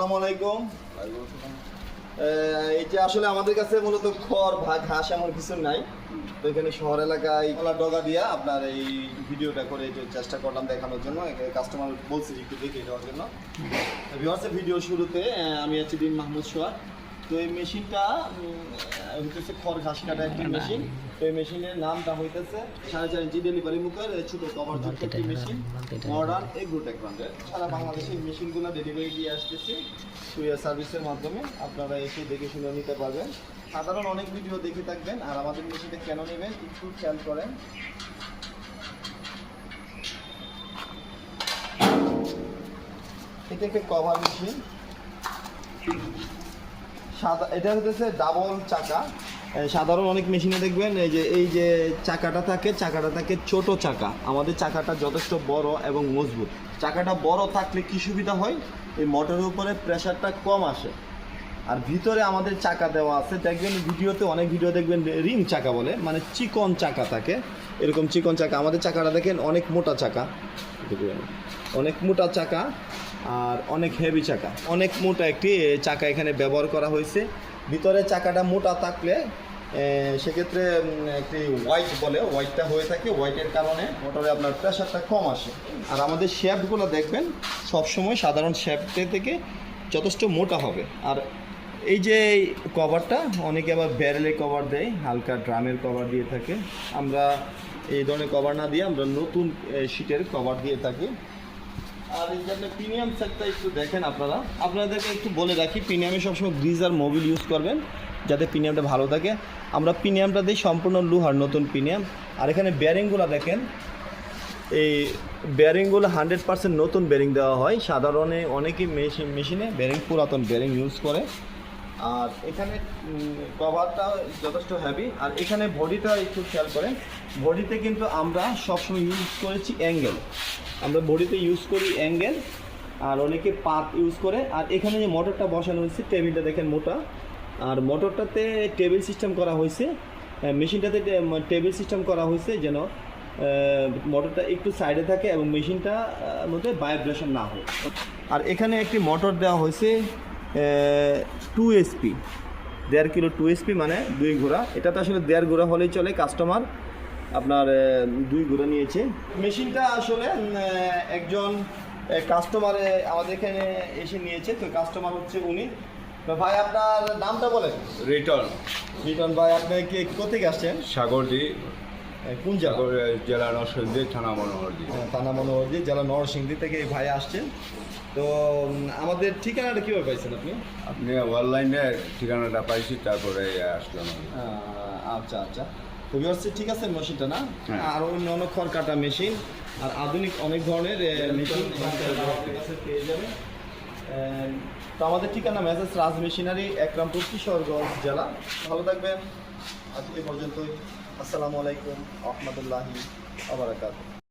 আসসালামু আলাইকুম। এটা আসলে আমাদের কাছে মূলত খড় বা ঘাস এমন কিছু নাই। তো এখানে শহর এলাকায় কলা ডগা দিয়ে আপনার এই ভিডিওটা করে চেষ্টা করলাম দেখানোর জন্য। কাস্টমার বলছে একটু দেখে দেওয়ার জন্য। ভিডিও শুরুতে আমি আছি দিন মাহমুদ সোয়ার তো এই মেশিনটা হইতেছে খড় ঘাস কাটা একটি মেশিন। তো এই মেশিনের নামটা হইতেছে সাড়ে চার ইঞ্চি ডেলিভারি মুখের ছোট কভার যুক্ত একটি মেশিন। মডার্ন এগ্রোটেক ব্র্যান্ডের সারা বাংলাদেশে এই মেশিনগুলো ডেলিভারি দিয়ে আসতেছি কুরিয়ার সার্ভিসের মাধ্যমে। আপনারা এসে দেখে শুনে নিতে পারবেন। সাধারণ অনেক ভিডিও দেখে থাকবেন। আর আমাদের মেশিনটা কেন নেবেন একটু খেয়াল করেন। এটা একটা কভার মেশিন সাদা এটা হচ্ছে ডাবল চাকা। সাধারণ অনেক মেশিনে দেখবেন, এই যে এই যে চাকাটা থাকে চাকাটা থাকে ছোট চাকা। আমাদের চাকাটা যথেষ্ট বড় এবং মজবুত। চাকাটা বড় থাকলে কি সুবিধা হয়? এই মোটরের উপরে প্রেশারটা কম আসে। আর ভিতরে আমাদের চাকা দেওয়া আছে। দেখবেন ভিডিওতে অনেক ভিডিও দেখবেন রিং চাকা বলে মানে চিকন চাকা থাকে। এরকম চিকন চাকা। আমাদের চাকাটা দেখেন অনেক মোটা চাকা। অনেক মোটা চাকা আর অনেক হেভি চাকা। অনেক মোটা একটি চাকা এখানে ব্যবহার করা হয়েছে। ভিতরে চাকাটা মোটা থাকলে সেক্ষেত্রে একটি হোয়াইট বলে হোয়াইটটা হয়ে থাকে। হোয়াইটের কারণে মোটরে আপনার প্রেশারটা কম আসে। আর আমাদের শ্যাফটগুলো দেখবেন, সবসময় সাধারণ শ্যাফটে থেকে যথেষ্ট মোটা হবে। আর এই যে কভারটা অনেকে আবার ব্যারেলের কভার দেয়, হালকা ড্রামের কভার দিয়ে থাকে। আমরা এই ধরনের কভার না দিয়ে আমরা নতুন শীটের কভার দিয়ে থাকি। আর এই যে প্রিমিয়াম সেটটা একটু দেখেন আপনারা। আপনাদেরকে একটু বলে রাখি প্রিমিয়ামে সবসময় গ্রিজ আর মোবিল ইউজ করবেন, যাতে প্রিমিয়ামটা ভালো থাকে। আমরা প্রিমিয়ামটা দিই সম্পূর্ণ লোহার নতুন প্রিমিয়াম আর এখানে বেয়ারিংগুলো দেখেন। এই বেয়ারিংগুলো হান্ড্রেড পার্সেন্ট নতুন ব্যারিং দেওয়া হয়। সাধারণে অনেকেই মেশিন, মেশিনে বেয়ারিং পুরাতন বেয়ারিং ইউজ করে। আর এখানে কভারটা যথেষ্ট হেভি আর এখানে বডিটা একটু খেয়াল করেন, বডিতে কিন্তু আমরা সবসময় ইউজ করেছি অ্যাঙ্গেল আমরা বডিতে ইউজ করি অ্যাঙ্গেল আর অনেকে পাত ইউজ করে, আর এখানে যে মোটরটা বসানো হয়েছে, টেবিলটা দেখেন মোটা, আর মোটরটাতে টেবিল সিস্টেম করা হয়েছে মেশিনটাতে টেবিল সিস্টেম করা হয়েছে যেন মোটরটা একটু সাইডে থাকে এবং মেশিনটা মধ্যে ভাইব্রেশন না হয়। আর এখানে একটি মোটর দেওয়া হয়েছে টু এসপি দেড় কিলো টু এসপি মানে দুই ঘোড়া। এটা তো আসলে দেড় ঘোড়া হলেই চলে। কাস্টমার আপনার দুই ঘোড়া নিয়েছে। মেশিনটা আসলে একজন কাস্টমারে আমাদের এখানে এসে নিয়েছে। তো কাস্টমার হচ্ছে উনি। ভাই আপনার নামটা বলেন। রিটার্ন রিটন ভাই আপনি কি কোথেকে আসছেন? সাগরদি। এ, কোন সাগর জেলা নরসিংদী থানা মনোহরদি। হ্যাঁ, থানা মনোহরদি জেলা নরসিংদী থেকে এই ভাই আসছেন তো আমাদের ঠিকানাটা কীভাবে পাইছেন আপনি? আপনি অনলাইনে ঠিকানাটা পাইছি তারপরে আসলাম আচ্ছা আচ্ছা। তো হচ্ছে ঠিক আছে মেশিনটা না? হ্যাঁ। আর অন্য অন্য খড় কাটা মেশিন আর আধুনিক অনেক ধরনের মেশিন পেয়ে যাবে আহ, তো আমাদের ঠিকানা মেসেজ রাজ মেশিনারি একরামপুর কিশোরগঞ্জ জেলা। ভালো থাকবেন। আজকে পর্যন্তই। আসসালামু আলাইকুম রহমতুল্লাহি আবরাকাত